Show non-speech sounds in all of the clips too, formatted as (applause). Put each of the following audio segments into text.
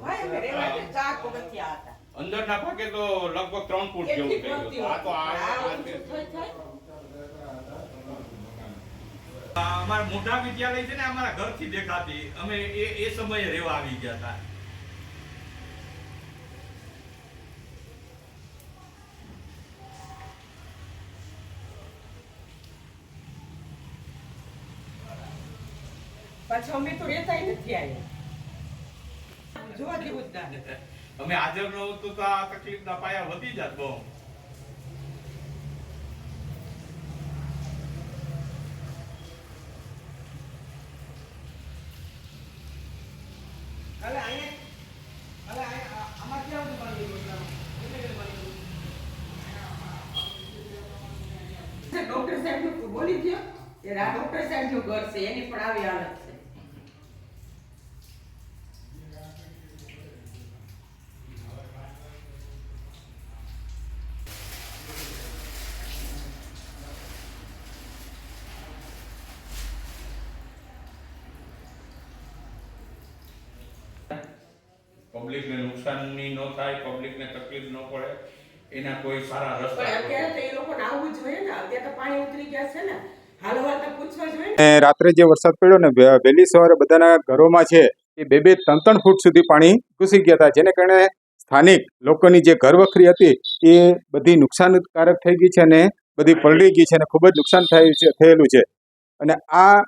ભાઈ ના ભાગે તો લગભગ ત્રણ ફૂટ જેવું થઈ ગયું આ તો આ- અમારા મોટા વિદ્યાલય છે ને અમારા ઘરથી દેખાતી. અમે એ એ સમયે રહેવા આવી ગયા હતા. પાછું અમે તો રહેતાય નથી આવ્યા. જોવા જેવું જ ના (laughs) અમે હાજર ન હોત તો આ તકલીફના પાયા વધી જાત બહુ. ક્યાં પાણી ગયું? ડોક્ટર સાહેબનું બોલી ગયો એ આ ડોક્ટર સાહેબનું ઘર છે એની પણ આવી હાલત છે. પબ્લિકને નુકસાનની ન થાય પબ્લિકને તકલીફ ન પડે એના કોઈ સારા પણ રસ્તા અત્યારે તો એ લોકોને આવવું જોઈએ ને. અત્યારે તો પાણી ઉતરી ગયા છે ને. રાત્રે જે વરસાદ પડ્યો ને વહેલી સવારે બધાના ઘરોમાં છે એ બે બે ત્રણ ત્રણ ફૂટ સુધી પાણી ઘૂસી ગયા હતા જેને કારણે સ્થાનિક લોકોની જે ઘર વખરી હતી એ બધી નુકસાનકારક થઈ ગઈ છે અને બધી પલળી ગઈ છે અને ખૂબ જ નુકસાન થયું છે થયેલું છે. અને આ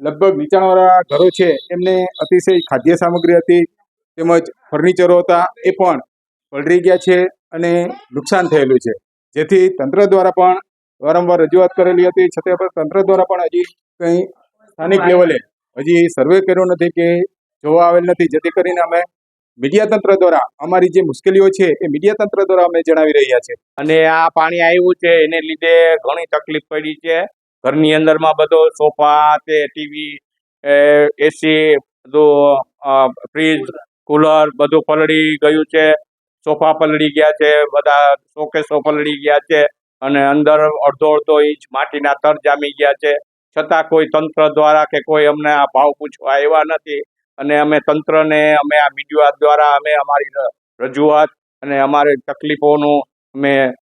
લગભગ નીચાણવાળા ઘરો છે એમને અતિશય ખાદ્ય સામગ્રી હતી તેમજ ફર્નિચરો હતા, એ પણ પલળી ગયા છે અને નુકસાન થયેલું છે. જેથી તંત્ર દ્વારા પણ વારંવાર રજૂઆત કરેલી હતી. છતાં પણ તંત્ર દ્વારા પણ હજી કંઈ સ્થાનિક લેવલે હજી સર્વે કર્યો નથી કે જોવા આવેલ નથી. જેથી કરીને અમે મીડિયા તંત્ર દ્વારા અમારી જે મુશ્કેલીઓ છે એ મીડિયા તંત્ર દ્વારા અમે જણાવી રહ્યા છે અને આ પાણી આવ્યું છે, એને લીધે ઘણી તકલીફ પડી છે. ઘરની અંદરમાં બધો સોફા તે ટીવી એસી, બધું ફ્રીજ કુલર બધું પલળી ગયું છે. સોફા પલળી ગયા છે. બધા શોકેસો પલળી ગયા છે અને અંદર અડધો અડધો ઇંચ માટીના તર જામી ગયા છે. છતાં કોઈ તંત્ર દ્વારા કે કોઈ અમને આ ભાવ પૂછવા આવ્યા નથી અને અમે તંત્રને, અમે આ મીડિયા દ્વારા અમે અમારી રજૂઆત અને અમારી તકલીફોનું અમે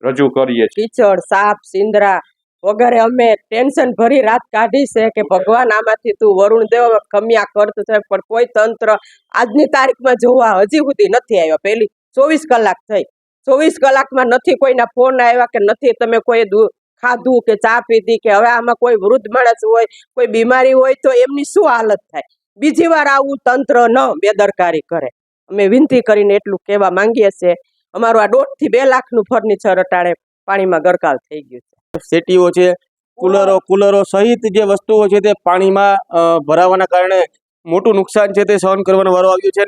રજૂ કરીએ છીએ. કીચડ, સાપ, સિંદરા વગેરે અમે ટેન્શન ભરી રાત કાઢી છે કે ભગવાન આમાંથી તું વરુણ દેવ ખમ્યા કરતો છે, પણ કોઈ તંત્ર આજની તારીખમાં જોવા હજી સુધી નથી આવ્યા. પહેલી ચોવીસ કલાક થઈ. ચોવીસ કલાકમાં નથી કોઈના ફોન આવ્યા કે નથી તમે કોઈ ખાધું કે ચા પીધી કે હવે આમાં કોઈ વૃદ્ધ માણસ હોય, કોઈ બીમારી હોય તો એમની શું હાલત થાય? બીજી વાર આવું તંત્ર ન બેદરકારી કરે. અમે વિનંતી કરીને એટલું કહેવા માંગીએ છીએ. અમારું આ દોઢથી બે લાખનું ફર્નિચર અટાણે પાણીમાં ગરકાવ થઈ ગયું છે. સેટીઓ છે, કુલરો કુલરો સહિત જે વસ્તુઓ છે તે પાણીમાં ભરાવાના કારણે મોટું નુકસાન છે તે સહન કરવાનો વારો આવ્યો છે.